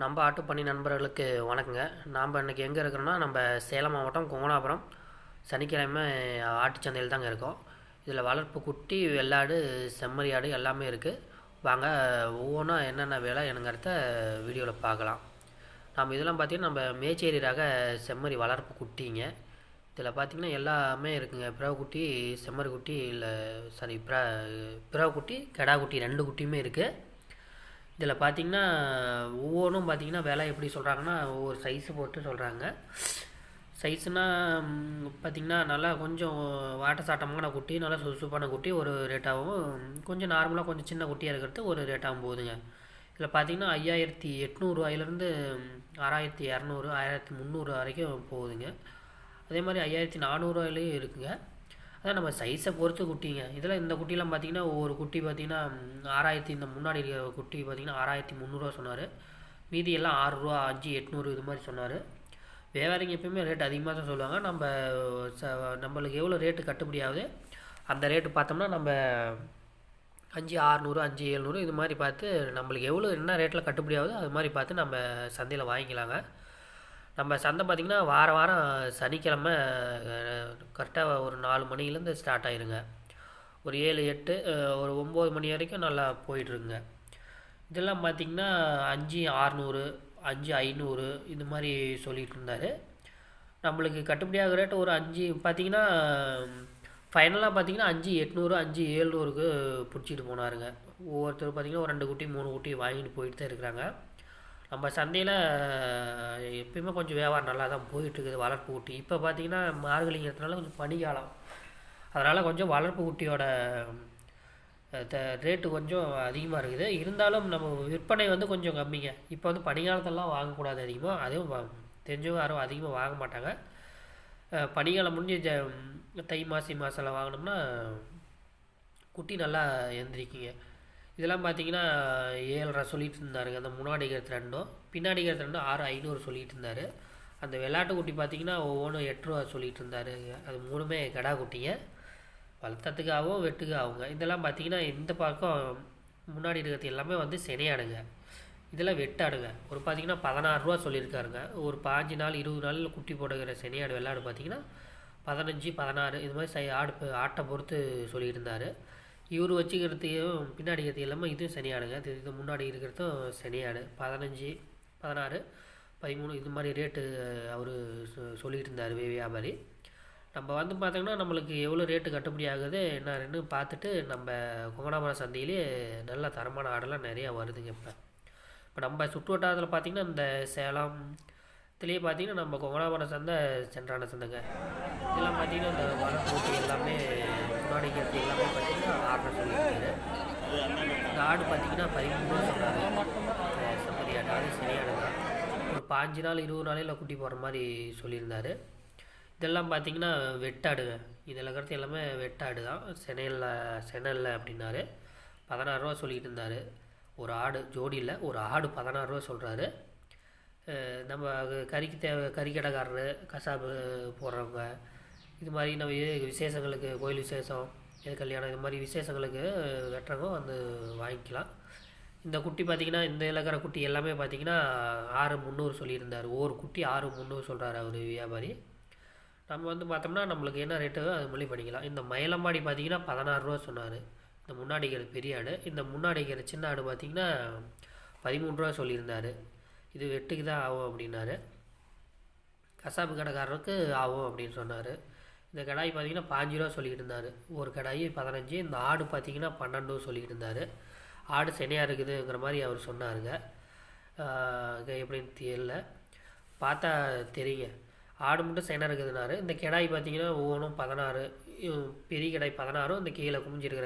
நம்ம ஆட்டுப்பண்ணி நண்பர்களுக்கு வணக்கங்க. நாம் இன்றைக்கி எங்கே இருக்கிறோன்னா நம்ம சேலம் மாவட்டம் கோணாபுரம் சனிக்கிழமை ஆட்டுச்சந்தையில் தாங்க இருக்கோம். இதில் வளர்ப்பு குட்டி வெள்ளாடு செம்மறி ஆடு எல்லாமே இருக்குது வாங்க ஒவ்வொன்றா என்னென்ன வேலை என்னங்கிறத வீடியோவில் பார்க்கலாம். நம்ம இதெல்லாம் பார்த்திங்கன்னா நம்ம மேச்சேரி ரக செம்மறி வளர்ப்பு குட்டிங்க. இதில் பார்த்திங்கன்னா எல்லாமே இருக்குங்க. பிறவை குட்டி செம்மறி குட்டி இல்லை சாரி பிற பிறவை குட்டி கெடா குட்டி ரெண்டு குட்டியுமே இருக்குது இதில் பார்த்தீங்கன்னா ஒவ்வொன்றும் பார்த்தீங்கன்னா விலை எப்படி சொல்கிறாங்கன்னா ஒவ்வொரு சைஸு போட்டு சொல்கிறாங்க. சைஸ்னால் பார்த்திங்கன்னா நல்லா கொஞ்சம் வாட்ட சாட்டமான குட்டி நல்லா சுறுசுறுப்பான குட்டி ஒரு ரேட்டாகவும் கொஞ்சம் நார்மலாக கொஞ்சம் சின்ன குட்டியாக இருக்கிறது ஒரு ரேட்டாகவும் போகுதுங்க. இதில் பார்த்தீங்கன்னா ஐயாயிரத்தி எட்நூறுவாயிலேருந்து ஆறாயிரத்தி இரநூறு ஆயிரத்தி முந்நூறு வரைக்கும் போகுதுங்க. அதே மாதிரி ஐயாயிரத்தி நானூறுவாயிலையும் இருக்குங்க. அதான் நம்ம சைஸை பொறுத்து குட்டிங்க. இதில் இந்த குட்டிலாம் பார்த்தீங்கன்னா ஒவ்வொரு குட்டி பார்த்தீங்கன்னா ஆறாயிரத்தி இந்த முன்னாடி இருக்கிற குட்டி பார்த்தீங்கன்னா ஆறாயிரத்தி முந்நூறுரூவா சொன்னார். மீதி எல்லாம் ஆறுரூவா அஞ்சு எட்நூறு இது மாதிரி சொன்னார். வியாபாரிங்க எப்பயுமே ரேட் அதிகமாக தான் சொல்லுவாங்க. நம்ம ச நம்மளுக்கு எவ்வளோ ரேட்டு கட்டுப்படி ஆகுது? அந்த ரேட்டு பார்த்தோம்னா நம்ம அஞ்சு ஆறுநூறு அஞ்சு எழுநூறு இது மாதிரி பார்த்து நம்மளுக்கு எவ்வளோ என்ன ரேட்டில் கட்டுப்படி ஆகுதோ அது மாதிரி பார்த்து நம்ம சந்தையில் வாங்கிக்கலாங்க. நம்ம சந்தை பார்த்திங்கன்னா வார வாரம் சனிக்கிழமை கரெக்டாக ஒரு நாலு மணிலேருந்து ஸ்டார்ட் ஆயிருங்க. ஒரு ஏழு எட்டு ஒரு ஒம்பது மணி வரைக்கும் நல்லா போயிட்டுருங்க இதெல்லாம் பார்த்திங்கன்னா அஞ்சு ஆறுநூறு அஞ்சு ஐநூறு இது மாதிரி சொல்லிகிட்டு இருந்தார். நம்மளுக்கு கட்டுப்படியாகிற ரேட்டு ஒரு அஞ்சு பார்த்திங்கன்னா ஃபைனலாக பார்த்திங்கன்னா அஞ்சு எட்நூறு அஞ்சு ஏழ்நூறுக்கு பிடிச்சிட்டு போனாருங்க. ஒவ்வொருத்தர் பார்த்திங்கன்னா ஒரு ரெண்டு குட்டி மூணு குட்டி வாங்கிட்டு போயிட்டு தான் இருக்கிறாங்க. நம்ம சந்தையில் எப்பயுமே கொஞ்சம் வியாபாரம் நல்லா தான் போயிட்டுருக்குது வளர்ப்பு ஊட்டி. இப்போ பார்த்திங்கன்னா மார்கழிங்கிறதுனால கொஞ்சம் பனிக்காலம். அதனால் கொஞ்சம் வளர்ப்பு ஊட்டியோட த ரேட்டு கொஞ்சம் அதிகமாக இருக்குது. இருந்தாலும் நம்ம விற்பனை வந்து கொஞ்சம் கம்மிங்க. இப்போ வந்து பனிக்காலத்தெல்லாம் வாங்கக்கூடாது அதிகமாக அதுவும் தெரிஞ்சவங்க யாரும் அதிகமாக வாங்க மாட்டாங்க. பனிக்காலம் முடிஞ்சு ஜ தை மாசி மாதம்லாம் வாங்கினோம்னா குட்டி நல்லா எந்திரிக்குங்க. இதெல்லாம் பார்த்தீங்கன்னா ஏழரை சொல்லிட்டு இருந்தாருங்க அந்த முன்னாடி இருக்கிறது ரெண்டும் பின்னாடி இருக்கிறது ரெண்டும் ஆறு ஐநூறு சொல்லிட்டு இருந்தார் அந்த வெள்ளாட்டு குட்டி பார்த்தீங்கன்னா ஒவ்வொன்றும் எட்டு ரூபா சொல்லிட்டு இருந்தார் அது மூணுமே கடா குட்டிங்க. வளர்த்ததுக்காகவும் வெட்டுக்காகுங்க இதெல்லாம் பார்த்தீங்கன்னா இந்த பக்கம் முன்னாடி இருக்கிறது எல்லாமே வந்து செனையாடுங்க இதெல்லாம் வெட்டாடுங்க ஒரு பார்த்தீங்கன்னா பதினாறுரூவா சொல்லியிருக்காருங்க. ஒரு பாஞ்சு நாள் இருபது நாளில் குட்டி போடுகிற செனையாடு வெள்ளாடு பார்த்தீங்கன்னா பதினஞ்சு பதினாறு இது மாதிரி சை ஆடு ஆட்டை பொறுத்து சொல்லிட்டு இருந்தார் இவர் வச்சுக்கிறதையும் பின்னாடி இருக்கிறது எல்லாமே இதுவும் சனியாடுங்க. இது இது முன்னாடி இருக்கிறதும் சனியாடு. பதினஞ்சு பதினாறு பதிமூணு இது மாதிரி ரேட்டு அவர் சொல்லிகிட்டு இருந்தார் வியாபாரி. நம்ம வந்து பார்த்தோங்கன்னா நம்மளுக்கு எவ்வளோ ரேட்டு கட்டுப்படி ஆகுது என்னன்னு பார்த்துட்டு நம்ம குங்கனாபுரம் சந்தையிலே நல்ல தரமான ஆடெல்லாம் நிறையா வருதுங்க இப்போ. இப்போ நம்ம சுற்று வட்டாரத்தில் பார்த்திங்கன்னா இந்த சேலம் இதுலேயே பார்த்தீங்கன்னா நம்ம குங்கனாபுரம் சந்தை சென்றான சந்தைங்க. இதெல்லாம் பார்த்தீங்கன்னா இந்த வளர்ப்பு எல்லாமே முன்னாடி எல்லாமே பார்த்தீங்கன்னா ஆர்டர் சொல்லியிருக்காரு. இந்த ஆடு பார்த்தீங்கன்னா பதிமூணு சொல்கிறாங்க செம்மறி ஆடு. அது சரியானது தான். ஒரு பாஞ்சு நாள் இருபது நாளையில் குட்டி போடுற மாதிரி சொல்லியிருந்தார். இதெல்லாம் பார்த்தீங்கன்னா வெட்டாடுங்க. இதில் இருக்கிறது எல்லாமே வெட்டாடு தான். சென்னையில் சென்னையில் அப்படின்னாரு. பதினாறுரூவா சொல்லிக்கிட்டு இருந்தார். ஒரு ஆடு ஜோடியில் ஒரு ஆடு பதினாறுரூவா சொல்கிறாரு நம்ம கறிக்கு தேவை கறிக்கடைக்காரரு கசாப்பு போடுறவங்க இது மாதிரி நம்ம விசேஷங்களுக்கு கோயில் விசேஷம் எது கல்யாணம் இது மாதிரி விசேஷங்களுக்கு வெட்டுறவங்க வந்து வாங்கிக்கலாம். இந்த குட்டி பார்த்திங்கன்னா இந்த இலக்கிற குட்டி எல்லாமே பார்த்திங்கன்னா ஆறு முந்நூறு சொல்லியிருந்தார். ஒவ்வொரு குட்டி ஆறு முந்நூறு சொல்கிறாரு அவர் வியாபாரி. நம்ம வந்து பார்த்தோம்னா நம்மளுக்கு என்ன ரேட்டு அது மொழி பண்ணிக்கலாம் இந்த மயிலம்பாடி பார்த்திங்கன்னா பதினாறுரூவா சொன்னார். இந்த முன்னாடி இருக்கிற பெரிய ஆடு. இந்த முன்னாடி இருக்கிற சின்ன ஆடு பார்த்திங்கன்னா பதிமூணு ரூபா சொல்லியிருந்தார். இது வெட்டுக்கு தான் ஆகும் அப்படின்னாரு. கசாப்பு கடைக்காரருக்கு ஆகும் அப்படின்னு சொன்னார். இந்த கடாய் பார்த்திங்கன்னா பாஞ்சு ரூபா சொல்லிக்கிட்டு இருந்தார். ஒரு கடாய் பதினஞ்சு இந்த ஆடு பார்த்திங்கன்னா பன்னெண்டு சொல்லிக்கிட்டு இருந்தார். ஆடு செனையாக இருக்குதுங்கிற மாதிரி அவர் சொன்னாருங்க. எப்படின்னு தெரியல. பார்த்தா தெரியுங்க. ஆடு மட்டும் செனை இருக்குதுனாரு இந்த கிடாய் பார்த்தீங்கன்னா ஒவ்வொன்றும் பதினாறு பெரிய கிடாய் பதினாறும் இந்த கீழே குமிஞ்சிருக்கிற